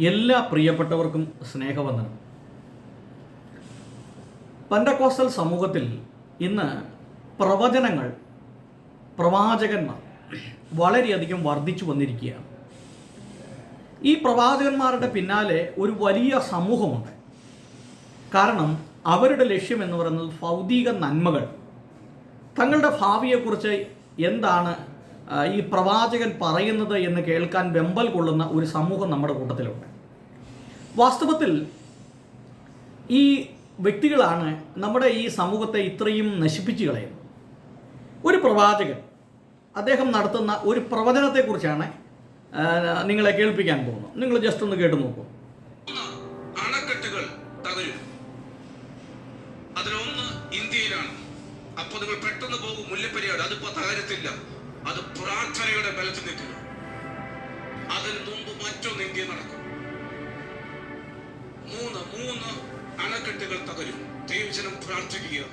എല്ലാ പ്രിയപ്പെട്ടവർക്കും സ്നേഹവന്ദനം. പന്തക്കോസ്റ്റൽ സമൂഹത്തിൽ ഇന്ന് പ്രവചനങ്ങൾ പ്രവാചകന്മാർ വളരെയധികം വർദ്ധിച്ചു വന്നിരിക്കുകയാണ്. ഈ പ്രവാചകന്മാരുടെ പിന്നാലെ ഒരു വലിയ സമൂഹമുണ്ട്. കാരണം അവരുടെ ലക്ഷ്യം എന്ന് പറയുന്നത് ഭൗതിക നന്മകൾ. തങ്ങളുടെ ഭാവിയെക്കുറിച്ച് എന്താണ് ഈ പ്രവാചകൻ പറയുന്നത് എന്ന് കേൾക്കാൻ വെമ്പൽ കൊള്ളുന്ന ഒരു സമൂഹം നമ്മുടെ കൂട്ടത്തിലുണ്ട്. വാസ്തവത്തിൽ ഈ വ്യക്തികളാണ് നമ്മുടെ ഈ സമൂഹത്തെ ഇത്രയും നശിപ്പിച്ചു കളയുന്നത്. ഒരു പ്രവാചകൻ അദ്ദേഹം നടത്തുന്ന ഒരു പ്രവചനത്തെക്കുറിച്ചാണ് നിങ്ങളെ കേൾപ്പിക്കാൻ പോകുന്നത്. നിങ്ങൾ ജസ്റ്റ് ഒന്ന് കേട്ട് നോക്കൂ. അണക്കെട്ടുകൾ അതിലൊന്ന് ഇന്ത്യയിലാണ്. അപ്പൊ നിങ്ങൾ പെട്ടെന്ന് പോകും മുല്ലപ്പെരിയാട് അതിപ്പോ തകരത്തില്ല. അത് പ്രാർത്ഥനയുടെ ബലത്തിൽ നിൽക്കുക. അതിന് മുമ്പ് മറ്റൊന്ന് ഇന്ത്യ നടക്കും. മൂന്ന് മൂന്ന് അണക്കെട്ടുകൾ തകരും. ദൈവജനം പ്രാർത്ഥിക്കുക.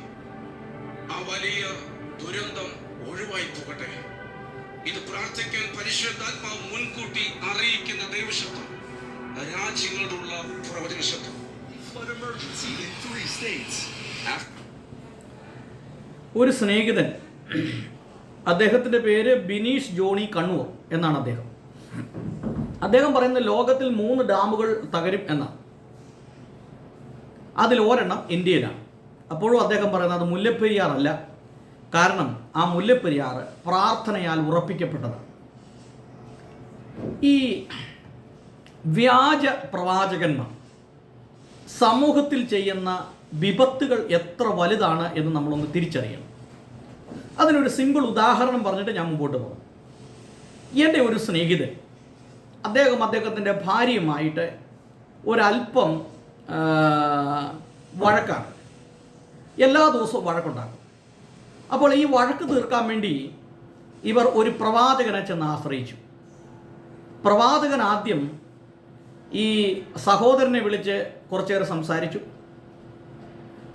ആ വലിയ ദുരന്തം ഒഴിവായി പോകട്ടെ. ഇത് പ്രാർത്ഥിക്കാൻ പരിശുദ്ധാത്മാവ് മുൻകൂട്ടി അറിയിക്കുന്ന ദൈവശബ്ദം. രാജ്യങ്ങളോടുള്ള പ്രവചന ശബ്ദം. ഒരു സ്നേഹിതൻ അദ്ദേഹത്തിന്റെ പേര് ബിനീഷ് ജോണി കണ്ണൂർ എന്നാണ് അദ്ദേഹം. അദ്ദേഹം പറയുന്ന ലോകത്തിൽ മൂന്ന് ഡാമുകൾ തകരും എന്നാണ്. അതിൽ ഒരെണ്ണം ഇന്ത്യയിലാണ്. അപ്പോഴും അദ്ദേഹം പറയുന്നത് അത് മുല്ലപ്പെരിയാർ അല്ല കാരണം ആ മുല്ലപ്പെരിയാർ പ്രാർത്ഥനയാൽ ഉറപ്പിക്കപ്പെട്ടതാണ്. ഈ വ്യാജ പ്രവാചകന്മാർ സമൂഹത്തിൽ ചെയ്യുന്ന വിപത്തുകൾ എത്ര വലുതാണ് എന്ന് നമ്മളൊന്ന് തിരിച്ചറിയണം. അതിനൊരു സിമ്പിൾ ഉദാഹരണം പറഞ്ഞിട്ട് ഞാൻ മുമ്പോട്ട് പോകും. എന്റെ ഒരു സ്നേഹിതൻ അദ്ദേഹം അദ്ദേഹത്തിന്റെ ഭാര്യയുമായിട്ട് ഒരല്പം വഴക്കാണ്. എല്ലാ ദിവസവും വഴക്കുണ്ടാകും അപ്പോൾ ഈ വഴക്ക് തീർക്കാൻ വേണ്ടി ഇവർ ഒരു പ്രവാചകനെ ചെന്ന് ആശ്രയിച്ചു. പ്രവാചകൻ ആദ്യം ഈ സഹോദരനെ വിളിച്ച് കുറച്ചേറെ സംസാരിച്ചു.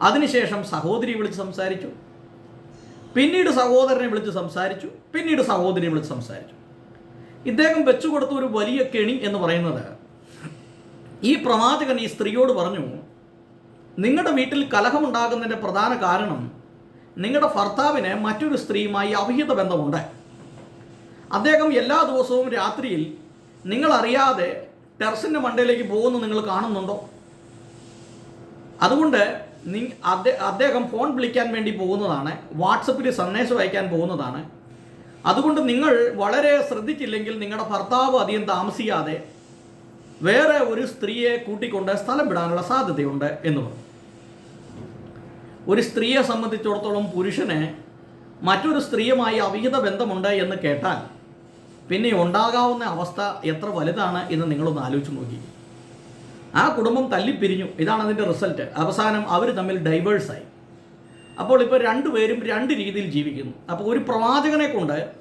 അതിനുശേഷം സഹോദരി വിളിച്ച് സംസാരിച്ചു. പിന്നീട് സഹോദരനെ വിളിച്ച് സംസാരിച്ചു പിന്നീട് സഹോദരിയെ വിളിച്ച് സംസാരിച്ചു. ഇദ്ദേഹം വെച്ചു കൊടുത്ത ഒരു വലിയ കെണി എന്ന് പറയുന്നത് ഈ പ്രവാചകൻ ഈ സ്ത്രീയോട് പറഞ്ഞു നിങ്ങളുടെ വീട്ടിൽ കലഹമുണ്ടാകുന്നതിന്റെ പ്രധാന കാരണം നിങ്ങളുടെ ഭർത്താവിന് മറ്റൊരു സ്ത്രീയുമായി അവിഹിത ബന്ധമുണ്ട്. അദ്ദേഹം എല്ലാ ദിവസവും രാത്രിയിൽ നിങ്ങളറിയാതെ ടെറസിന്റെ മണ്ടയിലേക്ക് പോകുന്നത് നിങ്ങൾ കാണുന്നുണ്ടോ? അതുകൊണ്ട് അദ്ദേഹം ഫോൺ വിളിക്കാൻ വേണ്ടി പോകുന്നതാണ് വാട്സപ്പിൽ സന്ദേശം അയക്കാൻ പോകുന്നതാണ്. അതുകൊണ്ട് നിങ്ങൾ വളരെ ശ്രദ്ധിച്ചില്ലെങ്കിൽ നിങ്ങളുടെ ഭർത്താവ് അധികം താമസിക്കാതെ വേറെ ഒരു സ്ത്രീയെ കൂട്ടിക്കൊണ്ട് സ്ഥലം വിടാനുള്ള സാധ്യതയുണ്ട് എന്ന് പറഞ്ഞു. ഒരു സ്ത്രീയെ സംബന്ധിച്ചിടത്തോളം പുരുഷന് മറ്റൊരു സ്ത്രീയുമായി അവിഹിത ബന്ധമുണ്ട് എന്ന് കേട്ടാൽ പിന്നെ ഉണ്ടാകാവുന്ന അവസ്ഥ എത്ര വലുതാണ് എന്ന് നിങ്ങളൊന്ന് ആലോചിച്ച് നോക്കി. ആ കുടുംബം തല്ലിപ്പിരിഞ്ഞു. ഇതാണ് അതിന്റെ റിസൾട്ട്. അവസാനം അവർ തമ്മിൽ ഡൈവേഴ്സായി അപ്പോൾ ഇപ്പോൾ രണ്ടുപേരും രണ്ട് രീതിയിൽ ജീവിക്കുന്നു. അപ്പോൾ ഒരു പ്രവാചകനെ കൊണ്ട്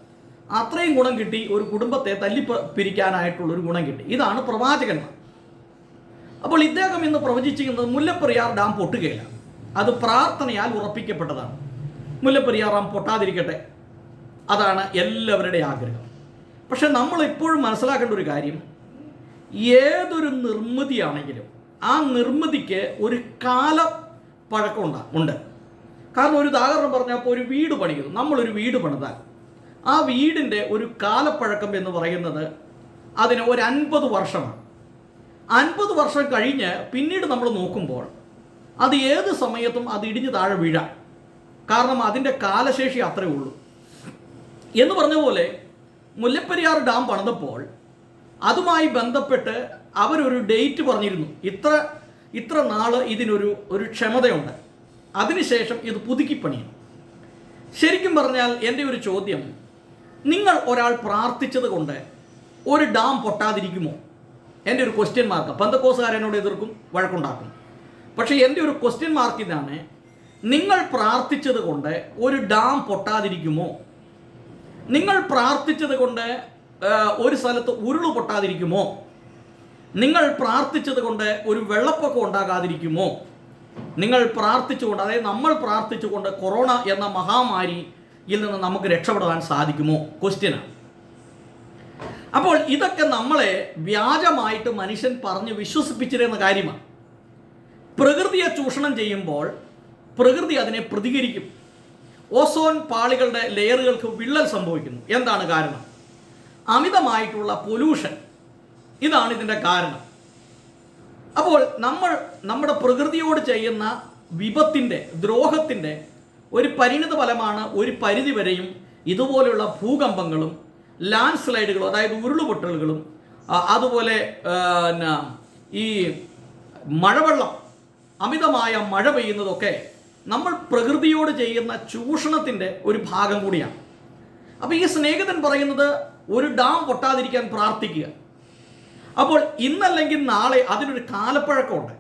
അത്രയും ഗുണം കിട്ടി ഒരു കുടുംബത്തെ തല്ലി പിരിക്കാനായിട്ടുള്ളൊരു ഗുണം കിട്ടി. ഇതാണ് പ്രവാചകന്മാർ. അപ്പോൾ ഇദ്ദേഹം ഇന്ന് പ്രവചിച്ചിരിക്കുന്നത് മുല്ലപ്പെരിയാർ ഡാം പൊട്ടുകയില്ല അത് പ്രാർത്ഥനയാൽ ഉറപ്പിക്കപ്പെട്ടതാണ്. മുല്ലപ്പെരിയാർ ഡാം പൊട്ടാതിരിക്കട്ടെ. അതാണ് എല്ലാവരുടെ ആഗ്രഹം. പക്ഷെ നമ്മൾ ഇപ്പോഴും മനസ്സിലാക്കേണ്ട ഒരു കാര്യം ഏതൊരു നിർമ്മിതിയാണെങ്കിലും ആ നിർമ്മിതിക്ക് ഒരു കാല പഴക്കം ഉണ്ടാ കാരണം ഒരു ഉദാഹരണം പറഞ്ഞപ്പോൾ ഒരു വീട് പണിയുന്നു. നമ്മളൊരു വീട് പണിതാൽ ആ വീടിന്റെ ഒരു കാലപ്പഴക്കം എന്ന് പറയുന്നത് അതിന് ഒരു അൻപത് വർഷമാണ്. അൻപത് വർഷം കഴിഞ്ഞ് പിന്നീട് നമ്മൾ നോക്കുമ്പോൾ അത് ഏത് സമയത്തും അത് ഇടിഞ്ഞ് താഴെ വീഴാം. കാരണം അതിന്റെ കാലശേഷി അത്രയേ ഉള്ളൂ. എന്ന് പറഞ്ഞ പോലെ മുല്ലപ്പെരിയാർ ഡാം പണിതപ്പോൾ അതുമായി ബന്ധപ്പെട്ട് അവരൊരു ഡേറ്റ് പറഞ്ഞിരുന്നു. ഇത്ര ഇത്ര നാൾ ഇതിനൊരു ഒരു ക്ഷമതയുണ്ട്. അതിനുശേഷം ഇത് പുതുക്കിപ്പണിയും ശരിക്കും പറഞ്ഞാൽ എന്റെ ഒരു ചോദ്യം. നിങ്ങൾ ഒരാൾ പ്രാർത്ഥിച്ചത് കൊണ്ട് ഒരു ഡാം പൊട്ടാതിരിക്കുമോ? എന്റെ ഒരു ക്വസ്റ്റ്യൻ മാർക്ക് പന്തക്കോസുകാരനോട് എതിർക്കും വഴക്കുണ്ടാക്കും. പക്ഷേ എന്റെ ഒരു ക്വസ്റ്റ്യൻ മാർക്ക് ഇതാണ്. നിങ്ങൾ പ്രാർത്ഥിച്ചത് കൊണ്ട് ഒരു ഡാം പൊട്ടാതിരിക്കുമോ? നിങ്ങൾ പ്രാർത്ഥിച്ചത് കൊണ്ട് ഒരു സ്ഥലത്ത് ഉരുൾ പൊട്ടാതിരിക്കുമോ? നിങ്ങൾ പ്രാർത്ഥിച്ചത് കൊണ്ട് ഒരു വെള്ളപ്പൊക്കം ഉണ്ടാകാതിരിക്കുമോ? നിങ്ങൾ പ്രാർത്ഥിച്ചുകൊണ്ട് അതായത് നമ്മൾ പ്രാർത്ഥിച്ചുകൊണ്ട് കൊറോണ എന്ന മഹാമാരിയിൽ നിന്ന് നമുക്ക് രക്ഷപ്പെടാൻ സാധിക്കുമോ? ക്വസ്റ്റ്യനാണ് അപ്പോൾ ഇതൊക്കെ നമ്മളെ വ്യാജമായിട്ട് മനുഷ്യൻ പറഞ്ഞ് വിശ്വസിപ്പിച്ചിരുന്ന കാര്യമാണ്. പ്രകൃതിയെ ചൂഷണം ചെയ്യുമ്പോൾ പ്രകൃതി അതിനെ പ്രതികരിക്കും. ഓസോൺ പാളികളുടെ ലെയറുകൾക്ക് വിള്ളൽ സംഭവിക്കുന്നു. എന്താണ് കാരണം? അമിതമായിട്ടുള്ള പൊല്യൂഷൻ ഇതാണ് ഇതിന്റെ കാരണം. അപ്പോൾ നമ്മൾ നമ്മുടെ പ്രകൃതിയോട് ചെയ്യുന്ന വിപത്തിന്റെ ദ്രോഹത്തിന്റെ ഒരു പരിണിത ഫലമാണ് ഒരു പരിധി വരെയും ഇതുപോലെയുള്ള ഭൂകമ്പങ്ങളും ലാൻഡ് സ്ലൈഡുകളും അതായത് ഉരുളുപൊട്ടലുകളും അതുപോലെ പിന്നെ ഈ മഴവെള്ളം അമിതമായ മഴ പെയ്യുന്നതൊക്കെ നമ്മൾ പ്രകൃതിയോട് ചെയ്യുന്ന ചൂഷണത്തിന്റെ ഒരു ഭാഗം കൂടിയാണ്. അപ്പോൾ ഈ സ്നേഹിതൻ പറയുന്നത് ഒരു ഡാം പൊട്ടാതിരിക്കാൻ പ്രാർത്ഥിക്കുക. അപ്പോൾ ഇന്നല്ലെങ്കിൽ നാളെ അതിനൊരു കാലപ്പഴക്കമുണ്ട്.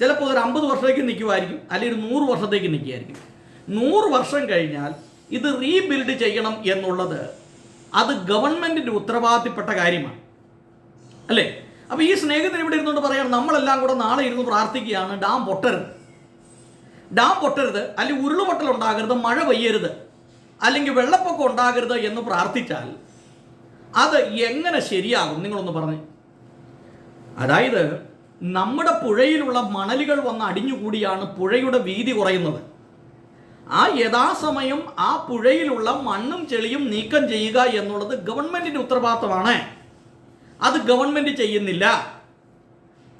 ചിലപ്പോൾ ഒരു അമ്പത് വർഷത്തേക്ക് നിൽക്കുമായിരിക്കും അല്ലെങ്കിൽ ഒരു നൂറ് വർഷത്തേക്ക് നിൽക്കുമായിരിക്കും നൂറ് വർഷം കഴിഞ്ഞാൽ ഇത് റീബിൽഡ് ചെയ്യണം എന്നുള്ളത് അത് ഗവൺമെന്റിന്റെ ഉത്തരവാദിത്തപ്പെട്ട കാര്യമാണ്. അല്ലേ? അപ്പോൾ ഈ സ്നേഹത്തിന് ഇവിടെ ഇരുന്നുകൊണ്ട് പറയാം നമ്മളെല്ലാം കൂടെ നാളെ ഇരുന്ന് പ്രാർത്ഥിക്കുകയാണ് ഡാം പൊട്ടരുത്. ഡാം പൊട്ടരുത് അല്ലെങ്കിൽ ഉരുളുപൊട്ടൽ ഉണ്ടാകരുത് മഴ പെയ്യരുത് അല്ലെങ്കിൽ വെള്ളപ്പൊക്കം ഉണ്ടാകരുത് എന്ന് പ്രാർത്ഥിച്ചാൽ അത് എങ്ങനെ ശരിയാകും? നിങ്ങളൊന്ന് പറഞ്ഞു. അതായത് നമ്മുടെ പുഴയിലുള്ള മണലുകൾ വന്ന് അടിഞ്ഞുകൂടിയാണ് പുഴയുടെ വീതി കുറയുന്നത്. ആ യഥാസമയം ആ പുഴയിലുള്ള മണ്ണും ചെളിയും നീക്കം ചെയ്യുക എന്നുള്ളത് ഗവൺമെന്റിന്റെ ഉത്തരവാദിത്തമാണ്. അത് ഗവൺമെന്റ് ചെയ്യുന്നില്ല.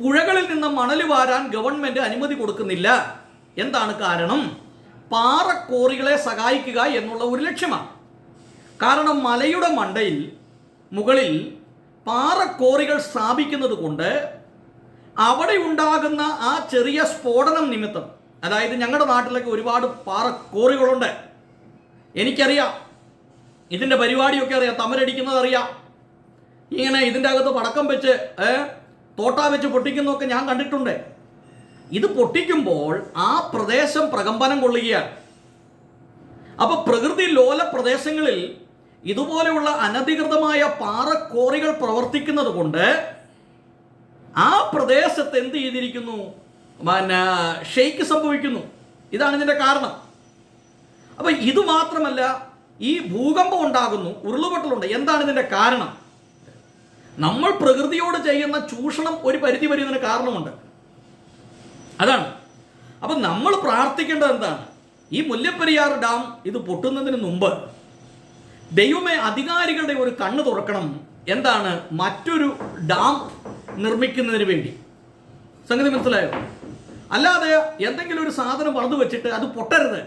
പുഴകളിൽ നിന്ന് മണൽ വാരാൻ ഗവൺമെന്റ് അനുമതി കൊടുക്കുന്നില്ല. എന്താണ് കാരണം? പാറക്കോറികളെ സഹായിക്കുക എന്നുള്ള ഒരു ലക്ഷ്യമാണ്. കാരണം മലയുടെ മണ്ടയിൽ മുകളിൽ പാറക്കോറികൾ സ്ഥാപിക്കുന്നത് കൊണ്ട് അവിടെ ഉണ്ടാകുന്ന ആ ചെറിയ സ്ഫോടനം നിമിത്തം അതായത് ഞങ്ങളുടെ നാട്ടിലൊക്കെ ഒരുപാട് പാറക്കോറികളുണ്ട്. എനിക്കറിയാം. ഇതിന്റെ പരിപാടിയൊക്കെ അറിയാം. തമരടിക്കുന്നത് അറിയാം. ഇങ്ങനെ ഇതിന്റെ അകത്ത് പടക്കം വെച്ച് തോട്ടാ വെച്ച് പൊട്ടിക്കുന്നതൊക്കെ ഞാൻ കണ്ടിട്ടുണ്ട്. ഇത് പൊട്ടിക്കുമ്പോൾ ആ പ്രദേശം പ്രകമ്പനം കൊള്ളുകയാണ്. അപ്പോൾ പ്രകൃതി ലോല പ്രദേശങ്ങളിൽ ഇതുപോലെയുള്ള അനധികൃതമായ പാറക്കോറികൾ പ്രവർത്തിക്കുന്നത് കൊണ്ട് ആ പ്രദേശത്ത് എന്ത് ചെയ്തിരിക്കുന്നു? പിന്നെ ഷെയ്ക്ക് സംഭവിക്കുന്നു. ഇതാണ് ഇതിന്റെ കാരണം. അപ്പം ഇത് മാത്രമല്ല ഈ ഭൂകമ്പം ഉണ്ടാകുന്നു ഉരുളുപൊട്ടലുണ്ട്. എന്താണ് ഇതിന്റെ കാരണം? നമ്മൾ പ്രകൃതിയോട് ചെയ്യുന്ന ചൂഷണം ഒരു പരിധി വരെ ഇതിന് കാരണമുണ്ട്. അതാണ്. അപ്പം നമ്മൾ പ്രാർത്ഥിക്കേണ്ടത് എന്താണ്? ഈ മുല്ലപ്പെരിയാർ ഡാം ഇത് പൊട്ടുന്നതിന് മുമ്പ് ദൈവമേ അധികാരികളുടെ ഒരു കണ്ണ് തുറക്കണം. എന്താണ്? മറ്റൊരു ഡാം നിർമ്മിക്കുന്നതിന് വേണ്ടി. സംഗതി മനസ്സിലായോ? അല്ലാതെ എന്തെങ്കിലും ഒരു സാധനം വളർന്നു വെച്ചിട്ട് അത് പൊട്ടരുത്.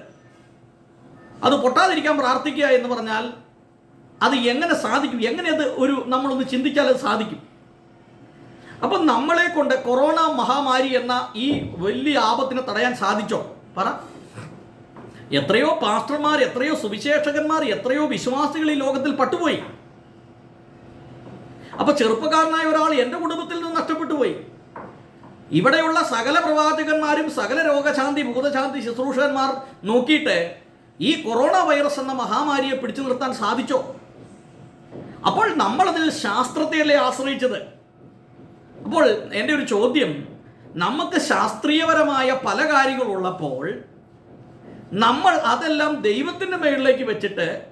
അത് പൊട്ടാതിരിക്കാൻ പ്രാർത്ഥിക്കുക എന്ന് പറഞ്ഞാൽ അത് എങ്ങനെ സാധിക്കും? എങ്ങനെ അത് ഒരു നമ്മളൊന്ന് ചിന്തിച്ചാൽ അത് സാധിക്കും? അപ്പം നമ്മളെ കൊണ്ട് കൊറോണ മഹാമാരി എന്ന ഈ വലിയ ആപത്തിനെ തടയാൻ സാധിച്ചോ? പറ. എത്രയോ പാസ്റ്റർമാർ എത്രയോ സുവിശേഷകന്മാർ എത്രയോ വിശ്വാസികൾ ഈ ലോകത്തിൽ പട്ടുപോയി. അപ്പൊ ചെറുപ്പക്കാരനായ ഒരാൾ എന്റെ കുടുംബത്തിൽ നിന്ന് നഷ്ടപ്പെട്ടു പോയി ഇവിടെയുള്ള സകല പ്രവാചകന്മാരും സകല രോഗശാന്തി ഭൂതശാന്തി ശുശ്രൂഷകന്മാർ നോക്കിയിട്ട് ഈ കൊറോണ വൈറസ് എന്ന മഹാമാരിയെ പിടിച്ചു നിർത്താൻ സാധിച്ചോ? അപ്പോൾ നമ്മളതിൽ ശാസ്ത്രത്തെയല്ലേ ആശ്രയിച്ചത്? അപ്പോൾ എന്റെ ഒരു ചോദ്യം നമുക്ക് ശാസ്ത്രീയപരമായ പല കാര്യങ്ങളുള്ളപ്പോൾ നമ്മൾ അതെല്ലാം ദൈവത്തിന്റെ മേളിലേക്ക് വെച്ചിട്ട്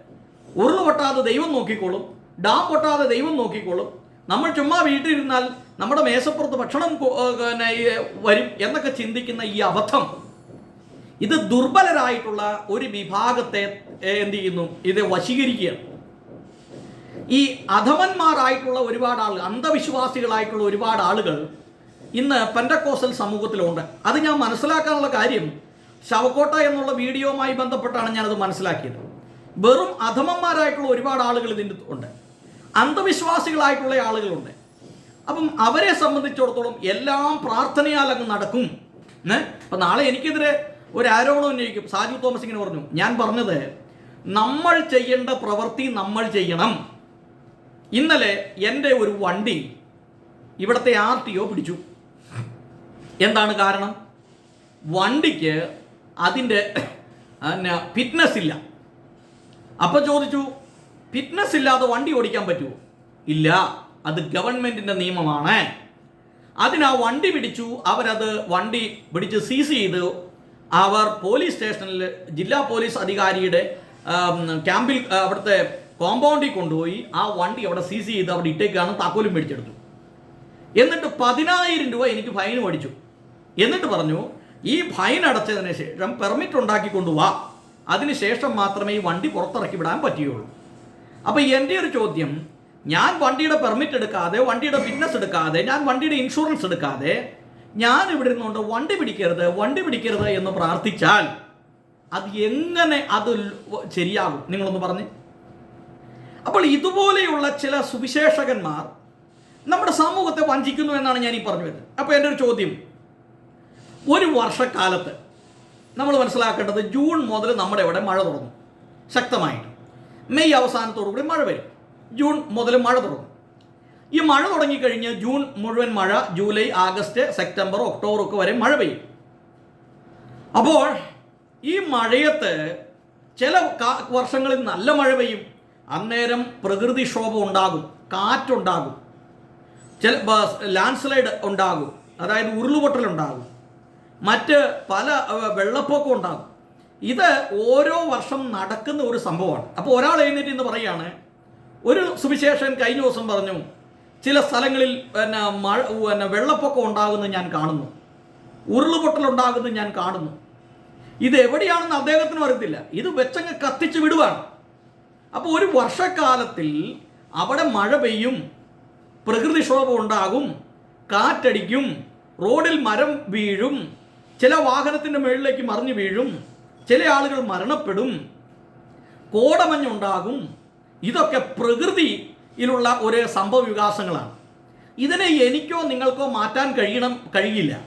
ഉരുൾ പൊട്ടാതെ ദൈവം നോക്കിക്കോളും ഡാം പൊട്ടാതെ ദൈവം നോക്കിക്കോളും. നമ്മൾ ചുമ്മാ വീട്ടിലിരുന്നാൽ നമ്മുടെ മേശപ്പുറത്ത് ഭക്ഷണം പിന്നെ വരും എന്നൊക്കെ ചിന്തിക്കുന്ന ഈ അബദ്ധം ഇത് ദുർബലരായിട്ടുള്ള ഒരു വിഭാഗത്തെ എന്ത് ചെയ്യുന്നു? ഇത് വശീകരിക്കുകയാണ്. ഈ അധമന്മാരായിട്ടുള്ള ഒരുപാട് ആളുകൾ അന്ധവിശ്വാസികളായിട്ടുള്ള ഒരുപാട് ആളുകൾ ഇന്ന് പെൻഡക്കോസൽ സമൂഹത്തിലുണ്ട്. അത് ഞാൻ മനസ്സിലാക്കാനുള്ള കാര്യം ശവക്കോട്ട എന്നുള്ള വീഡിയോവുമായി ബന്ധപ്പെട്ടാണ് ഞാനത് മനസ്സിലാക്കിയത്. വെറും അധമന്മാരായിട്ടുള്ള ഒരുപാട് ആളുകൾ ഇതിന്റെ ഉണ്ട്. അന്ധവിശ്വാസികളായിട്ടുള്ള ആളുകളുണ്ട്. അപ്പം അവരെ സംബന്ധിച്ചിടത്തോളം എല്ലാം പ്രാർത്ഥനയാൽ അങ്ങ് നടക്കും? അപ്പം നാളെ എനിക്കെതിരെ ഒരു ആരോപണം ഉന്നയിക്കും. സാജു തോമസ് ഇങ്ങനെ പറഞ്ഞു. ഞാൻ പറഞ്ഞത് നമ്മൾ ചെയ്യേണ്ട പ്രവൃത്തി നമ്മൾ ചെയ്യണം. ഇന്നലെ എന്റെ ഒരു വണ്ടി ഇവിടുത്തെ ആർ ടി ഒ പിടിച്ചു. എന്താണ് കാരണം? വണ്ടിക്ക് അതിന്റെ പിന്നെ ഫിറ്റ്നസ് ഇല്ല. അപ്പോൾ ചോദിച്ചു ഫിറ്റ്നസ് ഇല്ലാതെ വണ്ടി ഓടിക്കാൻ പറ്റുമോ ഇല്ല അത് ഗവൺമെന്റിന്റെ നിയമമാണ്. അതിനാ വണ്ടി പിടിച്ചു അവരത് വണ്ടി പിടിച്ച് സീസ് ചെയ്തു. അവർ പോലീസ് സ്റ്റേഷനിൽ ജില്ലാ പോലീസ് അധികാരിയുടെ ക്യാമ്പിൽ അവിടുത്തെ കോമ്പൗണ്ടിൽ കൊണ്ടുപോയി ആ വണ്ടി അവിടെ സീസ് ചെയ്ത് അവിടെ ഇട്ടേക്കാണ് താക്കോലും മേടിച്ചെടുത്തു. എന്നിട്ട് പതിനായിരം രൂപ എനിക്ക് ഫൈൻ മേടിച്ചു. എന്നിട്ട് പറഞ്ഞു ഈ ഫൈൻ അടച്ചതിന് ശേഷം പെർമിറ്റ് ഉണ്ടാക്കി കൊണ്ടുവാ അതിനുശേഷം മാത്രമേ ഈ വണ്ടി പുറത്തിറക്കി വിടാൻ പറ്റുകയുള്ളൂ. അപ്പോൾ എന്റെ ഒരു ചോദ്യം ഞാൻ വണ്ടിയുടെ പെർമിറ്റ് എടുക്കാതെ വണ്ടിയുടെ ഫിറ്റ്നസ് എടുക്കാതെ ഞാൻ വണ്ടിയുടെ ഇൻഷുറൻസ് എടുക്കാതെ ഞാൻ ഇവിടെ നിന്നുകൊണ്ട് വണ്ടി പിടിക്കരുത് വണ്ടി പിടിക്കരുത് എന്ന് പ്രാർത്ഥിച്ചാൽ അത് എങ്ങനെ അത് ശരിയാകും? നിങ്ങളൊന്ന് പറഞ്ഞ്. അപ്പോൾ ഇതുപോലെയുള്ള ചില സുവിശേഷകന്മാർ നമ്മുടെ സമൂഹത്തെ വഞ്ചിക്കുന്നു എന്നാണ് ഞാൻ ഈ പറഞ്ഞു വരുന്നത് അപ്പോൾ എന്റെ ഒരു ചോദ്യം ഒരു വർഷക്കാലത്ത് നമ്മൾ മനസ്സിലാക്കേണ്ടത് ജൂൺ മുതൽ നമ്മുടെ ഇവിടെ മഴ തുടങ്ങും. ശക്തമായിട്ട്. മെയ് അവസാനത്തോടു കൂടി മഴ വരും. ജൂൺ മുതൽ മഴ തുടങ്ങും. ഈ മഴ തുടങ്ങിക്കഴിഞ്ഞ് ജൂൺ മുഴുവൻ മഴ ജൂലൈ ആഗസ്റ്റ് സെപ്റ്റംബർ ഒക്ടോബർ ഒക്കെ വരെ മഴ പെയ്യും. അപ്പോൾ ഈ മഴയത്ത് ചില വർഷങ്ങളിൽ നല്ല മഴ പെയ്യും. അന്നേരം പ്രകൃതിക്ഷോഭം ഉണ്ടാകും കാറ്റുണ്ടാകും. ചില ലാൻഡ് സ്ലൈഡ് ഉണ്ടാകും. അതായത് ഉരുളുപൊട്ടൽ ഉണ്ടാകും മറ്റ് പല വെള്ളപ്പൊക്കം ഉണ്ടാകും. ഇത് ഓരോ വർഷം നടക്കുന്ന ഒരു സംഭവമാണ്. അപ്പോൾ ഒരാൾ എഴുന്നേറ്റ് ഇന്ന് പറയുകയാണ് ഒരു സുവിശേഷൻ കഴിഞ്ഞ ദിവസം പറഞ്ഞു ചില സ്ഥലങ്ങളിൽ പിന്നെ മഴ പിന്നെ വെള്ളപ്പൊക്കം ഉണ്ടാകുന്നത് ഞാൻ കാണുന്നു. ഉരുളുപൊട്ടലുണ്ടാകുന്നത് ഞാൻ കാണുന്നു. ഇത് എവിടെയാണെന്ന് അദ്ദേഹത്തിന് അറിയത്തില്ല. ഇത് വെച്ചങ്ങ് കത്തിച്ച് വിടുവാണ്. അപ്പോൾ ഒരു വർഷക്കാലത്തിൽ അവിടെ മഴ പെയ്യും പ്രകൃതിക്ഷോഭം ഉണ്ടാകും കാറ്റടിക്കും റോഡിൽ മരം വീഴും ചില വാഹനത്തിന്റെ മുകളിലേക്ക് മറിഞ്ഞു വീഴും. ചില ആളുകൾ മരണപ്പെടും. കോടമഞ്ഞുണ്ടാകും. ഇതൊക്കെ പ്രകൃതിയിലുള്ള ഒരു സംഭവ വികാസങ്ങളാണ്. ഇതിനെ എനിക്കോ നിങ്ങൾക്കോ മാറ്റാൻ കഴിയണം കഴിയില്ല.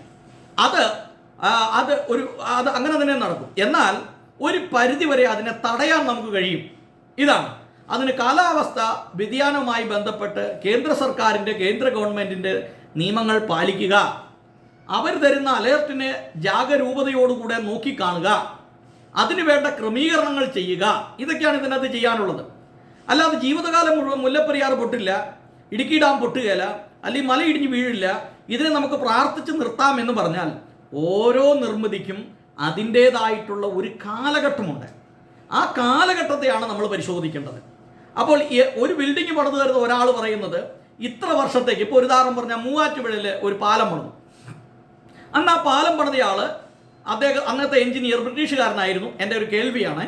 അത് അത് ഒരു അത് അങ്ങനെ തന്നെ നടക്കും. എന്നാൽ ഒരു പരിധി വരെ അതിനെ തടയാൻ നമുക്ക് കഴിയും. ഇതാണ്. അതിന് കാലാവസ്ഥ വ്യതിയാനവുമായി ബന്ധപ്പെട്ട് കേന്ദ്ര സർക്കാരിന്റെ കേന്ദ്ര ഗവൺമെന്റിന്റെ നിയമങ്ങൾ പാലിക്കുക. അവർ തരുന്ന അലേർട്ടിനെ ജാഗരൂപതയോടുകൂടെ നോക്കിക്കാണുക. അതിന് വേണ്ട ക്രമീകരണങ്ങൾ ചെയ്യുക. ഇതൊക്കെയാണ് ഇതിനകത്ത് ചെയ്യാനുള്ളത്. അല്ലാതെ ജീവിതകാലം മുഴുവൻ മുല്ലപ്പെരിയാർ പൊട്ടില്ല ഇടുക്കി ഡാം പൊട്ടുകയില്ല അല്ലെങ്കിൽ മല ഇടിഞ്ഞ് വീഴില്ല ഇതിനെ നമുക്ക് പ്രാർത്ഥിച്ച് നിർത്താമെന്ന് പറഞ്ഞാൽ ഓരോ നിർമ്മിതിക്കും അതിന്റേതായിട്ടുള്ള ഒരു കാലഘട്ടമുണ്ട്. ആ കാലഘട്ടത്തെയാണ് നമ്മൾ പരിശോധിക്കേണ്ടത്. അപ്പോൾ ഒരു ബിൽഡിംഗ് പണിതു തരുന്ന ഒരാൾ പറയുന്നത് ഇത്ര വർഷത്തേക്ക് ഇപ്പോൾ ഒരു ഉദാഹരണം പറഞ്ഞാൽ മൂവാറ്റുപുഴയിൽ ഒരു പാലം പണിതു. അന്ന് ആ പാലം പണിതയാൾ അദ്ദേഹം അന്നത്തെ എഞ്ചിനീയർ ബ്രിട്ടീഷുകാരനായിരുന്നു. എന്റെ ഒരു കേൾവിയാണ്.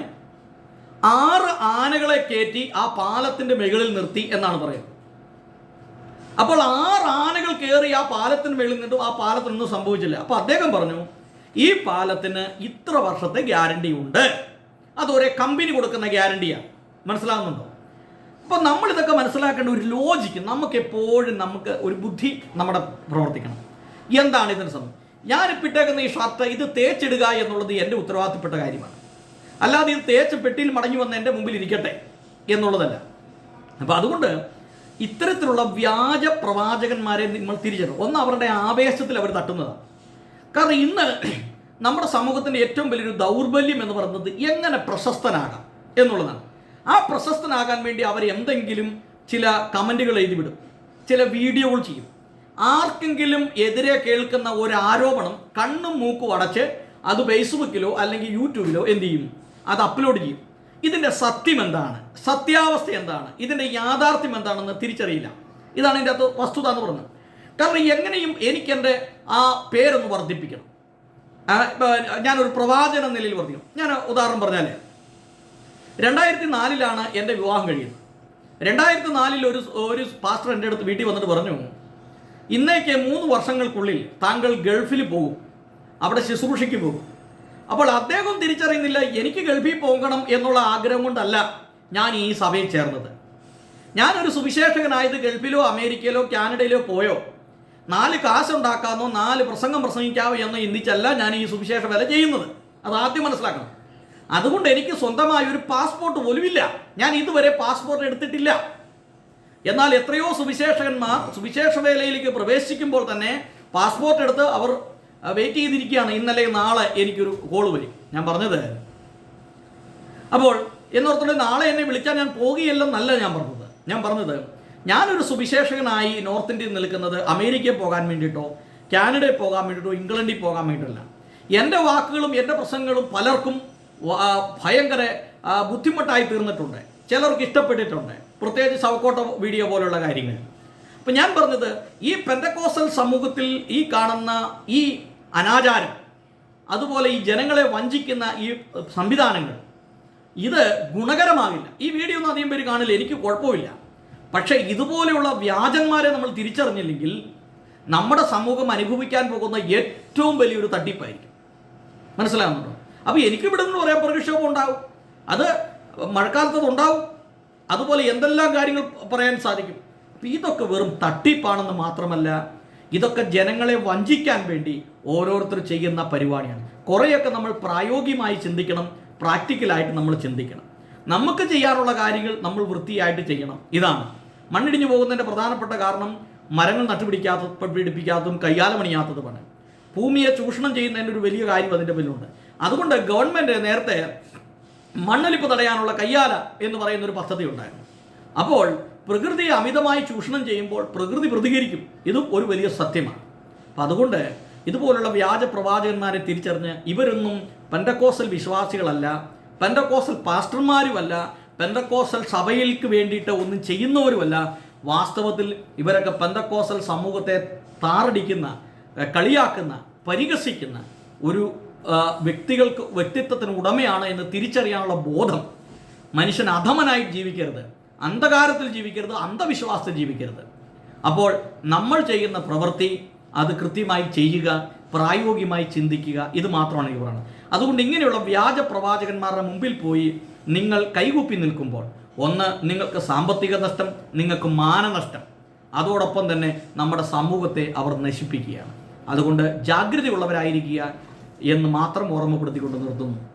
ആറ് ആനകളെ കയറ്റി ആ പാലത്തിന്റെ മുകളിൽ നിർത്തി എന്നാണ് പറയുന്നത്. അപ്പോൾ ആറ് ആനകൾ കയറി ആ പാലത്തിന് മുകളിൽ നിന്നിട്ടും ആ പാലത്തിനൊന്നും സംഭവിച്ചില്ല. അപ്പോൾ അദ്ദേഹം പറഞ്ഞു ഈ പാലത്തിന് ഇത്ര വർഷത്തെ ഗ്യാരണ്ടി ഉണ്ട്. അത് ഒരേ കമ്പനി കൊടുക്കുന്ന ഗ്യാരണ്ടിയാണ് മനസ്സിലാകുന്നുണ്ടോ അപ്പോൾ നമ്മൾ ഇതൊക്കെ മനസ്സിലാക്കേണ്ട ഒരു ലോജിക്ക് നമുക്ക് എപ്പോഴും നമുക്ക് ഒരു ബുദ്ധി നമ്മുടെ പ്രവർത്തിക്കണം. എന്താണ് ഇതിന് സംഭവം ഞാനിപ്പോൾ ഇട്ടേക്കുന്ന ഈ ഷർട്ട് ഇത് തേച്ചിടുക എന്നുള്ളത് എന്റെ ഉത്തരവാദിത്തപ്പെട്ട കാര്യമാണ്. അല്ലാതെ ഇത് തേച്ച് പെട്ടിയിൽ മടങ്ങി വന്ന് എന്റെ മുമ്പിൽ ഇരിക്കട്ടെ എന്നുള്ളതല്ല. അപ്പോൾ അതുകൊണ്ട് ഇത്തരത്തിലുള്ള വ്യാജ പ്രവാചകന്മാരെ നിങ്ങൾ തിരിച്ചറിയും ഒന്ന് അവരുടെ ആവേശത്തിൽ അവർ തട്ടുന്നതാണ്. കാരണം ഇന്ന് നമ്മുടെ സമൂഹത്തിന്റെ ഏറ്റവും വലിയൊരു ദൗർബല്യം എന്ന് പറയുന്നത് എങ്ങനെ പ്രശസ്തനാകാം എന്നുള്ളതാണ്. ആ പ്രശസ്തനാകാൻ വേണ്ടി അവർ എന്തെങ്കിലും ചില കമന്റുകൾ എഴുതിവിടും ചില വീഡിയോകൾ ചെയ്യും. ആർക്കെങ്കിലും എതിരെ കേൾക്കുന്ന ഒരു ആരോപണം കണ്ണും മൂക്കും അടച്ച് അത് ഫേസ്ബുക്കിലോ അല്ലെങ്കിൽ യൂട്യൂബിലോ എന്ത് ചെയ്യും? അത് അപ്ലോഡ് ചെയ്യും. ഇതിന്റെ സത്യം എന്താണ്? സത്യാവസ്ഥ എന്താണ്? ഇതിന്റെ യാഥാർത്ഥ്യം എന്താണെന്ന് തിരിച്ചറിയില്ല. ഇതാണ് ഇതിന്റെ അകത്ത് വസ്തുത എന്ന് പറഞ്ഞത് കാരണം എങ്ങനെയും എനിക്ക് എന്റെ ആ പേരൊന്ന് വർദ്ധിപ്പിക്കണം. ഞാനൊരു പ്രവാചന നിലയിൽ വർദ്ധിക്കണം. ഞാൻ ഉദാഹരണം പറഞ്ഞാൽ രണ്ടായിരത്തി നാലിലാണ് എന്റെ വിവാഹം കഴിയുന്നത്. രണ്ടായിരത്തി നാലിൽ ഒരു ഒരു പാസ്റ്റർ എന്റെ അടുത്ത് വീട്ടിൽ വന്നിട്ട് പറഞ്ഞു ഇന്നേക്ക് മൂന്ന് വർഷങ്ങൾക്കുള്ളിൽ താങ്കൾ ഗൾഫിൽ പോകും. അവിടെ ശുശ്രൂഷയ്ക്ക് പോകും. അപ്പോൾ അദ്ദേഹം തിരിച്ചറിയുന്നില്ല എനിക്ക് ഗൾഫിൽ പോകണം എന്നുള്ള ആഗ്രഹം കൊണ്ടല്ല ഞാൻ ഈ സഭയിൽ ചേർന്നത്. ഞാനൊരു സുവിശേഷകനായത് ഗൾഫിലോ അമേരിക്കയിലോ കാനഡയിലോ പോയോ? നാല് കാശുണ്ടാക്കാമെന്നോ നാല് പ്രസംഗം പ്രസംഗിക്കാമോ എന്നോ ചിന്തിച്ചല്ല ഞാൻ ഈ സുവിശേഷ വില ചെയ്യുന്നത്. അത് ആദ്യം മനസ്സിലാക്കണം. അതുകൊണ്ട് എനിക്ക് സ്വന്തമായ ഒരു പാസ്പോർട്ട് പോലുമില്ല. ഞാൻ ഇതുവരെ പാസ്പോർട്ട് എടുത്തിട്ടില്ല. എന്നാൽ എത്രയോ സുവിശേഷകന്മാർ സുവിശേഷ വേലയിലേക്ക് പ്രവേശിക്കുമ്പോൾ തന്നെ പാസ്പോർട്ട് എടുത്ത് അവർ വെയിറ്റ് ചെയ്തിരിക്കുകയാണ് ഇന്നലെ നാളെ എനിക്കൊരു കോൾ വരും. ഞാൻ പറഞ്ഞത്? അപ്പോൾ എന്നോർത്തുകൊണ്ട് നാളെ എന്നെ വിളിച്ചാൽ ഞാൻ പോകുകയല്ലെന്നല്ല ഞാൻ പറഞ്ഞത്. ഞാൻ പറഞ്ഞത് ഞാനൊരു സുവിശേഷകനായി നോർത്ത് ഇന്ത്യയിൽ നിൽക്കുന്നത് അമേരിക്കയിൽ പോകാൻ വേണ്ടിയിട്ടോ കാനഡയിൽ പോകാൻ വേണ്ടിയിട്ടോ ഇംഗ്ലണ്ടിൽ പോകാൻ വേണ്ടിയിട്ടല്ല. എന്റെ വാക്കുകളും എന്റെ പ്രസംഗങ്ങളും പലർക്കും ഭയങ്കര ബുദ്ധിമുട്ടായി തീർന്നിട്ടുണ്ട്. ചിലർക്ക് ഇഷ്ടപ്പെട്ടിട്ടുണ്ട്. പ്രത്യേകിച്ച് സവക്കോട്ട വീഡിയോ പോലുള്ള കാര്യങ്ങൾ. അപ്പം ഞാൻ പറഞ്ഞത് ഈ പെന്തക്കോസൽ സമൂഹത്തിൽ ഈ കാണുന്ന ഈ അനാചാരം അതുപോലെ ഈ ജനങ്ങളെ വഞ്ചിക്കുന്ന ഈ സംവിധാനങ്ങൾ ഇത് ഗുണകരമാകില്ല ഈ വീഡിയോ ഒന്നും അധികം പേര് കാണില്ല എനിക്ക് കുഴപ്പമില്ല. പക്ഷേ ഇതുപോലെയുള്ള വ്യാജന്മാരെ നമ്മൾ തിരിച്ചറിഞ്ഞില്ലെങ്കിൽ നമ്മുടെ സമൂഹം അനുഭവിക്കാൻ പോകുന്ന ഏറ്റവും വലിയൊരു തട്ടിപ്പായിരിക്കും. മനസ്സിലാകുന്നുണ്ടോ അപ്പോൾ എനിക്കിവിടെ നിന്ന് പറയാൻ പ്രകൃക്ഷോഭം ഉണ്ടാവും. അത് മഴക്കാലത്തത് ഉണ്ടാവും. അതുപോലെ എന്തെല്ലാം കാര്യങ്ങൾ പറയാൻ സാധിക്കും? അപ്പം ഇതൊക്കെ വെറും തട്ടിപ്പാണെന്ന് മാത്രമല്ല ഇതൊക്കെ ജനങ്ങളെ വഞ്ചിക്കാൻ വേണ്ടി ഓരോരുത്തർ ചെയ്യുന്ന പരിപാടിയാണ്. കുറേയൊക്കെ നമ്മൾ പ്രായോഗികമായി ചിന്തിക്കണം പ്രാക്ടിക്കലായിട്ട് നമ്മൾ ചിന്തിക്കണം. നമുക്ക് ചെയ്യാറുള്ള കാര്യങ്ങൾ നമ്മൾ വൃത്തിയായിട്ട് ചെയ്യണം. ഇതാണ്. മണ്ണിടിഞ്ഞു പോകുന്നതിന്റെ പ്രധാനപ്പെട്ട കാരണം മരങ്ങൾ നട്ടുപിടിക്കാത്ത പിടിപ്പിക്കാത്തതും കയ്യാലമണിയാത്തതുമാണ് ഭൂമിയെ ചൂഷണം ചെയ്യുന്നതിന്റെ ഒരു വലിയ കാര്യം അതിന്റെ പിന്നിലുണ്ട്. അതുകൊണ്ട് ഗവൺമെന്റ് നേരത്തെ മണ്ണൊലിപ്പ് തടയാനുള്ള കയ്യാല എന്ന് പറയുന്ന ഒരു പദ്ധതി ഉണ്ടായിരുന്നു. അപ്പോൾ പ്രകൃതിയെ അമിതമായി ചൂഷണം ചെയ്യുമ്പോൾ പ്രകൃതി പ്രതികരിക്കും. ഇതും ഒരു വലിയ സത്യമാണ്. അപ്പം അതുകൊണ്ട് ഇതുപോലുള്ള വ്യാജ പ്രവാചകന്മാരെ തിരിച്ചറിഞ്ഞ് ഇവരൊന്നും പെൻഡക്കോസൽ വിശ്വാസികളല്ല പെൻഡക്കോസൽ പാസ്റ്റർമാരുമല്ല പെൻഡക്കോസൽ സഭയിലേക്ക് വേണ്ടിയിട്ട് ഒന്നും ചെയ്യുന്നവരുമല്ല. വാസ്തവത്തിൽ ഇവരൊക്കെ പെന്തക്കോസൽ സമൂഹത്തെ താറടിക്കുന്ന കളിയാക്കുന്ന പരിഹസിക്കുന്ന ഒരു വ്യക്തികൾക്ക് വ്യക്തിത്വത്തിന് ഉടമയാണ് എന്ന് തിരിച്ചറിയാനുള്ള ബോധം മനുഷ്യൻ അധമനായി ജീവിക്കരുത് അന്ധകാരത്തിൽ ജീവിക്കരുത് അന്ധവിശ്വാസത്തിൽ ജീവിക്കരുത്. അപ്പോൾ നമ്മൾ ചെയ്യുന്ന പ്രവൃത്തി അത് കൃത്യമായി ചെയ്യുക പ്രായോഗികമായി ചിന്തിക്കുക ഇത് മാത്രമാണ് ഈ പറയുന്നത്. അതുകൊണ്ട് ഇങ്ങനെയുള്ള വ്യാജ പ്രവാചകന്മാരുടെ മുമ്പിൽ പോയി നിങ്ങൾ കൈകൂപ്പി നിൽക്കുമ്പോൾ ഒന്ന് നിങ്ങൾക്ക് സാമ്പത്തിക നഷ്ടം നിങ്ങൾക്ക് മാനനഷ്ടം. അതോടൊപ്പം തന്നെ നമ്മുടെ സമൂഹത്തെ അവർ നശിപ്പിക്കുകയാണ്. അതുകൊണ്ട് ജാഗ്രതയുള്ളവരായിരിക്കുക എന്ന് മാത്രം ഓർമ്മപ്പെടുത്തിക്കൊണ്ട് നിർത്തുന്നു.